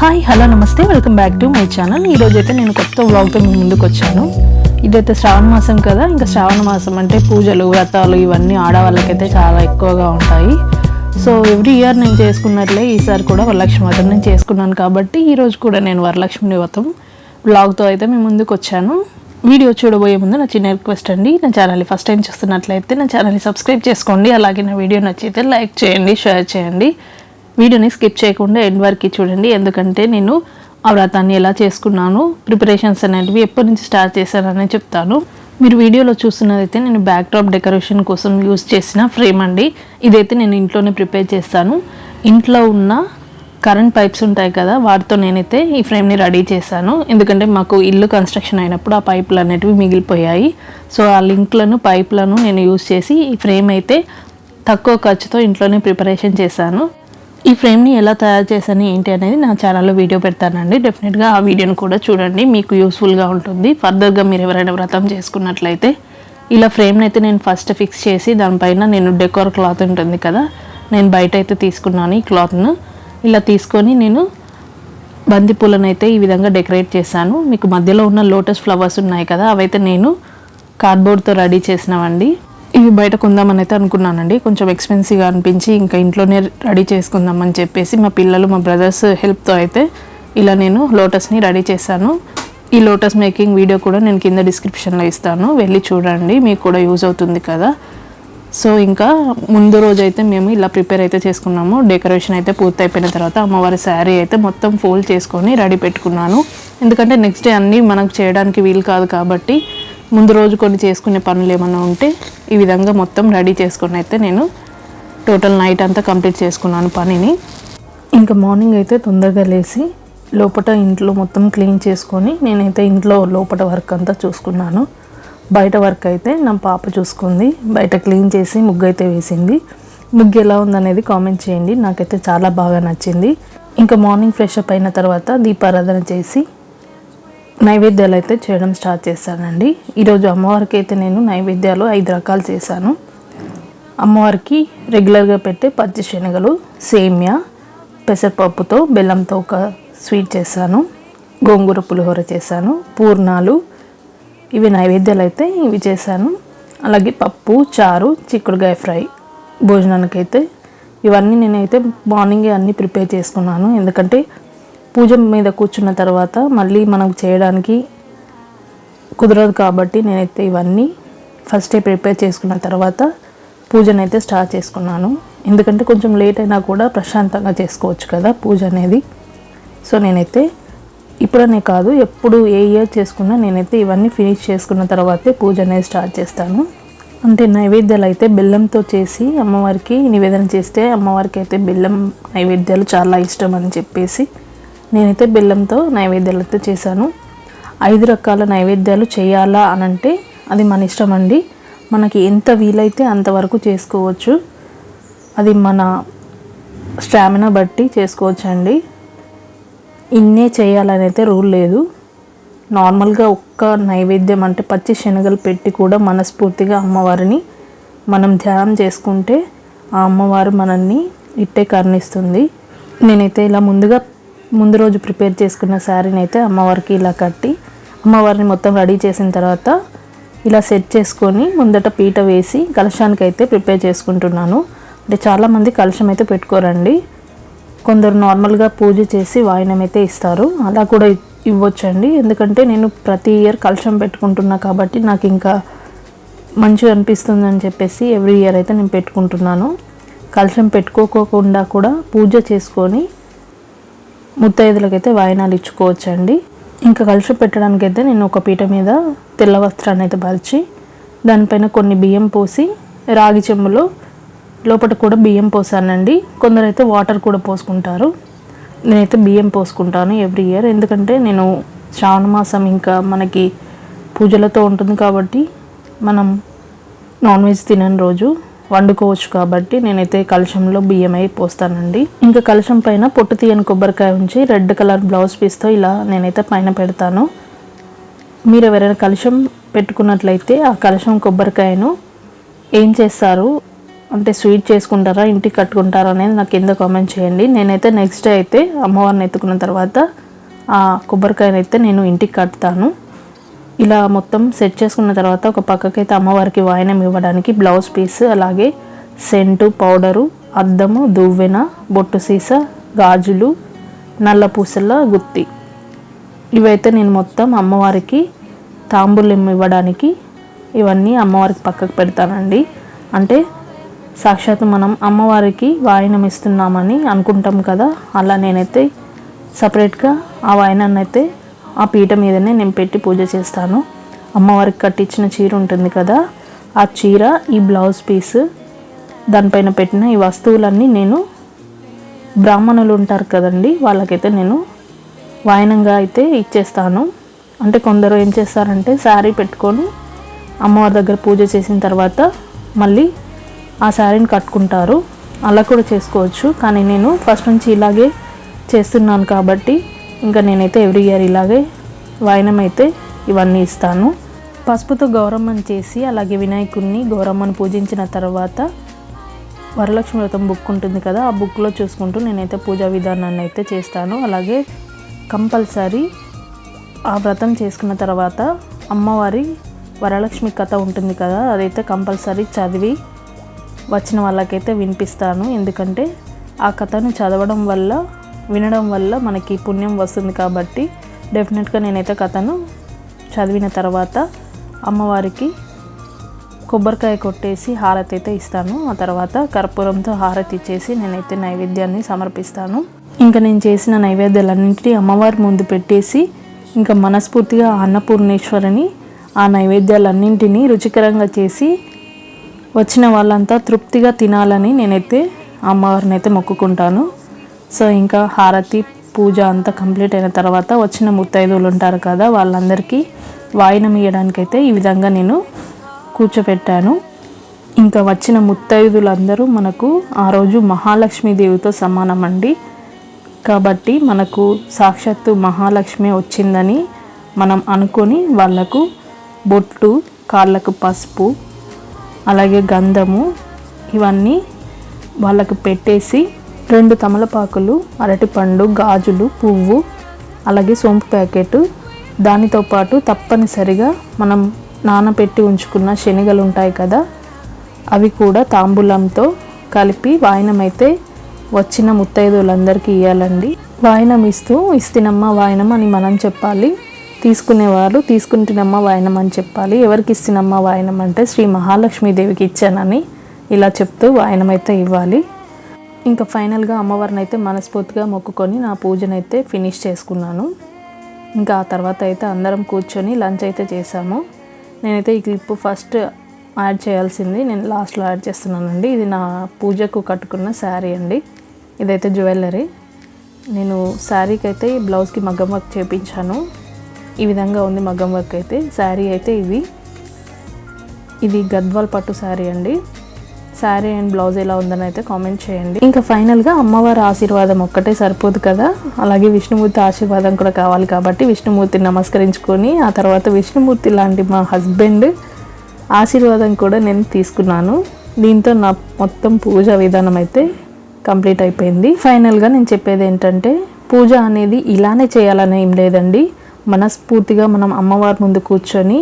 Hi hello నమస్తే. Welcome back to my channel. ఈరోజు అయితే నేను కొత్త వ్లాగ్తో మీ ముందుకు వచ్చాను. ఇదైతే శ్రావణ మాసం కదా ఇంకా శ్రావణ మాసం అంటే పూజలు వ్రతాలు ఇవన్నీ ఆడవాళ్ళకైతే చాలా ఎక్కువగా ఉంటాయి. సో ఎవ్రీ ఇయర్ నేను చేసుకున్నట్లే ఈసారి కూడా వరలక్ష్మి వ్రతం నేను చేసుకున్నాను కాబట్టి ఈరోజు కూడా నేను వరలక్ష్మి వ్రతం వ్లాగ్తో అయితే మేము ముందుకు వచ్చాను. వీడియో చూడబోయే ముందు నా చిన్న రిక్వెస్ట్ అండి. నా ఛానల్ని ఫస్ట్ టైం చూస్తున్నట్లయితే నా ఛానల్ని సబ్స్క్రైబ్ చేసుకోండి. అలాగే నా వీడియో నచ్చితే లైక్ చేయండి షేర్ చేయండి. వీడియోని స్కిప్ చేయకుండా ఎండ్ వరకు చూడండి. ఎందుకంటే నేను ఆ వ్రతాన్ని ఎలా చేసుకున్నాను ప్రిపరేషన్స్ అనేటివి ఎప్పటి నుంచి స్టార్ట్ చేశానని చెప్తాను. మీరు వీడియోలో చూస్తున్నదైతే నేను బ్యాక్ డ్రాప్ డెకరేషన్ కోసం యూస్ చేసిన ఫ్రేమ్ అండి. ఇదైతే నేను ఇంట్లోనే ప్రిపేర్ చేస్తాను. ఇంట్లో ఉన్న కరెంట్ పైప్స్ ఉంటాయి కదా వాటితో నేనైతే ఈ ఫ్రేమ్ని రెడీ చేశాను. ఎందుకంటే మాకు ఇల్లు కన్స్ట్రక్షన్ అయినప్పుడు ఆ పైపులు అనేటివి మిగిలిపోయాయి. సో ఆ లింక్లను పైప్లను నేను యూస్ చేసి ఈ ఫ్రేమ్ అయితే తక్కువ ఖర్చుతో ఇంట్లోనే ప్రిపరేషన్ చేశాను. ఈ ఫ్రేమ్ని ఎలా తయారు చేశాను ఏంటి అనేది నా ఛానల్లో వీడియో పెడతానండి. డెఫినెట్గా ఆ వీడియోని కూడా చూడండి. మీకు యూస్ఫుల్గా ఉంటుంది. ఫర్దర్గా మీరు ఎవరైనా వ్రతం చేసుకున్నట్లయితే ఇలా ఫ్రేమ్ని అయితే నేను ఫస్ట్ ఫిక్స్ చేసి దానిపైన నేను డెకోర్ క్లాత్ ఉంటుంది కదా నేను బయట అయితే తీసుకున్నాను ఈ క్లాత్ను ఇలా తీసుకొని నేను బంతి పూలను అయితే ఈ విధంగా డెకరేట్ చేశాను. మీకు మధ్యలో ఉన్న లోటస్ ఫ్లవర్స్ ఉన్నాయి కదా అవైతే నేను కార్డ్బోర్డ్తో రెడీ చేసినవండి. ఇవి బయట కొందామని అయితే అనుకున్నానండి. కొంచెం ఎక్స్పెన్సివ్గా అనిపించి ఇంకా ఇంట్లోనే రెడీ చేసుకుందామని చెప్పేసి మా పిల్లలు మా బ్రదర్స్ హెల్ప్తో అయితే ఇలా నేను లోటస్ని రెడీ చేశాను. ఈ లోటస్ మేకింగ్ వీడియో కూడా నేను కింద డిస్క్రిప్షన్లో ఇస్తాను. వెళ్ళి చూడండి మీకు కూడా యూజ్ అవుతుంది కదా. సో ఇంకా ముందు రోజు అయితే మేము ఇలా ప్రిపేర్ అయితే చేసుకున్నాము. డెకరేషన్ అయితే పూర్తయిపోయిన తర్వాత అమ్మవారి శారీ అయితే మొత్తం ఫోల్డ్ చేసుకొని రెడీ పెట్టుకున్నాను. ఎందుకంటే నెక్స్ట్ డే అన్నీ మనకు చేయడానికి వీలు కాదు కాబట్టి ముందు రోజు కొన్ని చేసుకునే పనులు ఏమైనా ఉంటే ఈ విధంగా మొత్తం రెడీ చేసుకుని అయితే నేను టోటల్ నైట్ అంతా కంప్లీట్ చేసుకున్నాను పనిని. ఇంకా మార్నింగ్ అయితే తొందరగా లేచి లోపల ఇంట్లో మొత్తం క్లీన్ చేసుకొని నేనైతే ఇంట్లో లోపల వర్క్ అంతా చూసుకున్నాను. బయట వర్క్ అయితే నా పాప చూసుకుంది. బయట క్లీన్ చేసి ముగ్గు అయితే వేసింది. ముగ్గు ఎలా ఉందనేది కామెంట్ చేయండి. నాకైతే చాలా బాగా నచ్చింది. ఇంకా మార్నింగ్ ఫ్రెష్ అప్ అయిన తర్వాత దీపారాధన చేసి నైవేద్యాలు అయితే చేయడం స్టార్ట్ చేశానండి. ఈరోజు అమ్మవారికి అయితే నేను నైవేద్యాలు ఐదు రకాలు చేశాను. అమ్మవారికి రెగ్యులర్గా పెట్టే పచ్చి శనగలు సేమ్యా పెసరపప్పుతో బెల్లంతో ఒక స్వీట్ చేశాను. గోంగూర పులిహోర చేశాను. పూర్ణాలు ఇవి నైవేద్యాలు అయితే ఇవి చేశాను. అలాగే పప్పు చారు చిక్కుడుగాయ ఫ్రై భోజనానికైతే ఇవన్నీ నేనైతే మార్నింగే అన్నీ ప్రిపేర్ చేసుకున్నాను. ఎందుకంటే పూజ మీద కూర్చున్న తర్వాత మళ్ళీ మనం చేయడానికి కుదరదు కాబట్టి నేనైతే ఇవన్నీ ఫస్టే ప్రిపేర్ చేసుకున్న తర్వాత పూజనైతే స్టార్ట్ చేసుకున్నాను. ఎందుకంటే కొంచెం లేట్ అయినా కూడా ప్రశాంతంగా చేసుకోవచ్చు కదా పూజ అనేది. సో నేనైతే ఇప్పుడనే కాదు ఎప్పుడు ఏ ఇయర్ చేసుకున్నా నేనైతే ఇవన్నీ ఫినిష్ చేసుకున్న తర్వాతే పూజ అనేది స్టార్ట్ చేస్తాను. అంటే నైవేద్యాలు అయితే బెల్లంతో చేసి అమ్మవారికి నివేదన చేస్తే అమ్మవారికి అయితే బెల్లం నైవేద్యాలు చాలా ఇష్టం అని చెప్పేసి నేనైతే బెల్లంతో నైవేద్యాలు అయితే చేశాను. ఐదు రకాల నైవేద్యాలు చేయాలా అని అంటే అది మన ఇష్టం అండి. మనకి ఎంత వీలైతే అంతవరకు చేసుకోవచ్చు. అది మన స్టామినా బట్టి చేసుకోవచ్చు అండి ఇన్నే చేయాలనైతే రూల్ లేదు. నార్మల్గా ఒక్క నైవేద్యం అంటే పచ్చి శనగలు పెట్టి కూడా మనస్ఫూర్తిగా అమ్మవారిని మనం ధ్యానం చేసుకుంటే ఆ అమ్మవారు మనల్ని ఇట్టే కర్ణిస్తుంది. నేనైతే ఇలా ముందుగా ముందు రోజు ప్రిపేర్ చేసుకున్న శారీని అయితే అమ్మవారికి ఇలా కట్టి అమ్మవారిని మొత్తం రెడీ చేసిన తర్వాత ఇలా సెట్ చేసుకొని ముందట పీట వేసి కలశానికి అయితే ప్రిపేర్ చేసుకుంటున్నాను. అంటే చాలామంది కలశం అయితే పెట్టుకోరండి. కొందరు నార్మల్గా పూజ చేసి వాయినం అయితే ఇస్తారు. అలా కూడా ఇవ్వచ్చండి. ఎందుకంటే నేను ప్రతి ఇయర్ కలశం పెట్టుకుంటున్నా కాబట్టి నాకు ఇంకా మంచిగా అనిపిస్తుంది అని చెప్పేసి ఎవ్రీ ఇయర్ అయితే నేను పెట్టుకుంటున్నాను. కలశం పెట్టుకోకుండా కూడా పూజ చేసుకొని ముత్తైదులకైతే వాయినాలు ఇచ్చుకోవచ్చండి. ఇంకా కలుషం పెట్టడానికైతే నేను ఒక పీట మీద తెల్ల వస్త్రాన్ని అయితే పరిచి దానిపైన కొన్ని బియ్యం పోసి రాగి చెంబులో లోపల కూడా బియ్యం పోసానండి. కొందరైతే వాటర్ కూడా పోసుకుంటారు. నేనైతే బియ్యం పోసుకుంటాను ఎవ్రీ ఇయర్. ఎందుకంటే నేను శ్రావణ మాసం ఇంకా మనకి పూజలతో ఉంటుంది కాబట్టి మనం నాన్ వెజ్ తినని రోజు వండుకోవచ్చు కాబట్టి నేనైతే కలశంలో బియ్యం అయి పోస్తానండి. ఇంకా కలశం పైన పొట్టు తీయని కొబ్బరికాయ ఉంచి రెడ్ కలర్ బ్లౌజ్ పీస్తో ఇలా నేనైతే పైన పెడతాను. మీరు ఎవరైనా కలశం పెట్టుకున్నట్లయితే ఆ కలశం కొబ్బరికాయను ఏం చేస్తారు? అంటే స్వీట్ చేసుకుంటారా? ఇంటికి కట్టుకుంటారా అనేది నాకు కింద కామెంట్ చేయండి. నేనైతే నెక్స్ట్ డే అయితే అమ్మవారిని ఎత్తుకున్న తర్వాత ఆ కొబ్బరికాయనైతే నేను ఇంటికి కట్టుతాను ఇలా మొత్తం సెట్ చేసుకున్న తర్వాత ఒక పక్కకైతే అమ్మవారికి వాయనం ఇవ్వడానికి బ్లౌజ్ పీస్ అలాగే సెంటు పౌడరు అద్దము దువ్వెన బొట్టు సీస గాజులు నల్ల పూసల గుత్తి. ఇవైతే నేను మొత్తం అమ్మవారికి తాంబూలం ఇవ్వడానికి ఇవన్నీ అమ్మవారికి పక్కకు పెడతానండి. అంటే సాక్షాత్ మనం అమ్మవారికి వాయనం ఇస్తున్నామని అనుకుంటాం కదా అలా నేనైతే సపరేట్గా ఆ వాయనాన్ని అయితే ఆ పీట మీదనే నేను పెట్టి పూజ చేస్తాను. అమ్మవారికి కట్టించిన చీర ఉంటుంది కదా ఆ చీర ఈ బ్లౌజ్ పీస్ దానిపైన పెట్టిన ఈ వస్తువులన్నీ నేను బ్రాహ్మణులు ఉంటారు కదండి వాళ్ళకైతే నేను వాయనంగా అయితే ఇచ్చేస్తాను. అంటే కొందరు ఏం చేస్తారంటే శారీ పెట్టుకొని అమ్మవారి దగ్గర పూజ చేసిన తర్వాత మళ్ళీ ఆ శారీని కట్టుకుంటారు. అలా కూడా చేసుకోవచ్చు కానీ నేను ఫస్ట్ నుంచి ఇలాగే చేస్తున్నాను కాబట్టి ఇంకా నేనైతే ఎవ్రీ ఇయర్ ఇలాగే వాయనం అయితే ఇవన్నీ ఇస్తాను. పసుపుతో గౌరమ్మని చేసి అలాగే వినాయకుడిని గౌరమ్మను పూజించిన తర్వాత వరలక్ష్మి వ్రతం బుక్ ఉంటుంది కదా ఆ బుక్లో చూసుకుంటూ నేనైతే పూజా విధానాన్ని అయితే చేస్తాను. అలాగే కంపల్సరీ ఆ వ్రతం చేసుకున్న తర్వాత అమ్మవారి వరలక్ష్మి కథ ఉంటుంది కదా అదైతే కంపల్సరీ చదివి వచ్చిన వాళ్ళకైతే వినిపిస్తాను. ఎందుకంటే ఆ కథను చదవడం వల్ల వినడం వల్ల మనకి పుణ్యం వస్తుంది కాబట్టి డెఫినెట్గా నేనైతే కథను చదివిన తర్వాత అమ్మవారికి కొబ్బరికాయ కొట్టేసి హారతి అయితే ఇస్తాను. ఆ తర్వాత కర్పూరంతో హారతి ఇచ్చేసి నేనైతే నైవేద్యాన్ని సమర్పిస్తాను. ఇంకా నేను చేసిన నైవేద్యాలన్నింటినీ అమ్మవారి ముందు పెట్టేసి ఇంకా మనస్ఫూర్తిగా అన్నపూర్ణేశ్వరిని ఆ నైవేద్యాలన్నింటినీ రుచికరంగా చేసి వచ్చిన వాళ్ళంతా తృప్తిగా తినాలని నేనైతే అమ్మవారిని అయితే మొక్కుకుంటాను. సో ఇంకా హారతి పూజ అంతా కంప్లీట్ అయిన తర్వాత వచ్చిన ముత్తైదువులు ఉంటారు కదా వాళ్ళందరికీ వాయినం ఇవ్వడానికైతే ఈ విధంగా నేను కూర్చోపెట్టాను. ఇంకా వచ్చిన ముత్తైదులందరూ మనకు ఆ రోజు మహాలక్ష్మీదేవితో సమానం అండి కాబట్టి మనకు సాక్షాత్తు మహాలక్ష్మి వచ్చిందని మనం అనుకొని వాళ్ళకు బొట్టు కాళ్ళకు పసుపు అలాగే గంధము ఇవన్నీ వాళ్ళకు పెట్టేసి రెండు తమలపాకులు అరటిపండు గాజులు పువ్వు అలాగే సోంపు ప్యాకెట్. దానితో పాటు తప్పనిసరిగా మనం నానబెట్టి ఉంచుకున్న శనగలు ఉంటాయి కదా అవి కూడా తాంబూలంతో కలిపి వాయనం అయితే వచ్చిన ముత్తైదులందరికీ ఇవ్వాలండి వాయనం ఇస్తూ ఇస్తినమ్మ వాయనం అని మనం చెప్పాలి. తీసుకునేవారు తీసుకుంటున్నమ్మ వాయనం అని చెప్పాలి. ఎవరికి ఇస్తినమ్మ వాయనం అంటే శ్రీ మహాలక్ష్మీదేవికి ఇచ్చానని ఇలా చెప్తూ వాయనం అయితే ఇవ్వాలి. ఇంకా ఫైనల్గా అమ్మవారిని అయితే మనస్ఫూర్తిగా మొక్కుకొని నా పూజనైతే ఫినిష్ చేసుకున్నాను. ఇంకా ఆ తర్వాత అయితే అందరం కూర్చొని లంచ్ అయితే చేసాము. నేనైతే ఈ క్లిప్ ఫస్ట్ యాడ్ చేయాల్సింది నేను లాస్ట్లో యాడ్ చేస్తున్నానండి. ఇది నా పూజకు కట్టుకున్న శారీ అండి. ఇదైతే జ్యువెలరీ. నేను శారీకి అయితే ఈ బ్లౌజ్కి మగ్గం వర్క్ చేయించాను ఈ విధంగా ఉంది మగ్గం వర్క్ అయితే. శారీ అయితే ఇది. ఇది గద్వాల్ పట్టు శారీ అండి. శారీ అండ్ బ్లౌజ్ ఎలా ఉందని అయితే కామెంట్ చేయండి. ఇంకా ఫైనల్గా అమ్మవారి ఆశీర్వాదం ఒక్కటే సరిపోదు కదా? అలాగే విష్ణుమూర్తి ఆశీర్వాదం కూడా కావాలి కాబట్టి విష్ణుమూర్తిని నమస్కరించుకొని ఆ తర్వాత విష్ణుమూర్తి లాంటి మా హస్బెండ్ ఆశీర్వాదం కూడా నేను తీసుకున్నాను. దీంతో నా మొత్తం పూజ విధానం అయితే కంప్లీట్ అయిపోయింది. ఫైనల్గా నేను చెప్పేది ఏంటంటే పూజ అనేది ఇలానే చేయాలని ఏం లేదండి. మనస్ఫూర్తిగా మనం అమ్మవారి ముందు కూర్చొని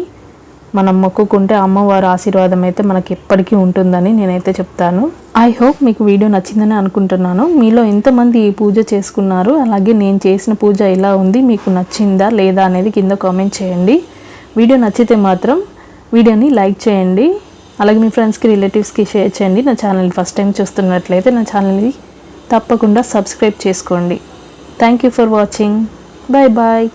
మనం మొక్కుకుంటే అమ్మవారి ఆశీర్వాదం అయితే మనకి ఎప్పటికీ ఉంటుందని నేనైతే చెప్తాను. ఐ హోప్ మీకు వీడియో నచ్చిందని అనుకుంటున్నాను. మీలో ఎంతమంది ఈ పూజ చేసుకున్నారు? అలాగే నేను చేసిన పూజ ఎలా ఉంది? మీకు నచ్చిందా లేదా అనేది కింద కామెంట్ చేయండి. వీడియో నచ్చితే మాత్రం వీడియోని లైక్ చేయండి. అలాగే మీ ఫ్రెండ్స్కి రిలేటివ్స్కి షేర్ చేయండి. నా ఛానల్ ఫస్ట్ టైం చూస్తున్నట్లయితే నా ఛానల్ని తప్పకుండా సబ్స్క్రైబ్ చేసుకోండి. Thank you for watching bye bye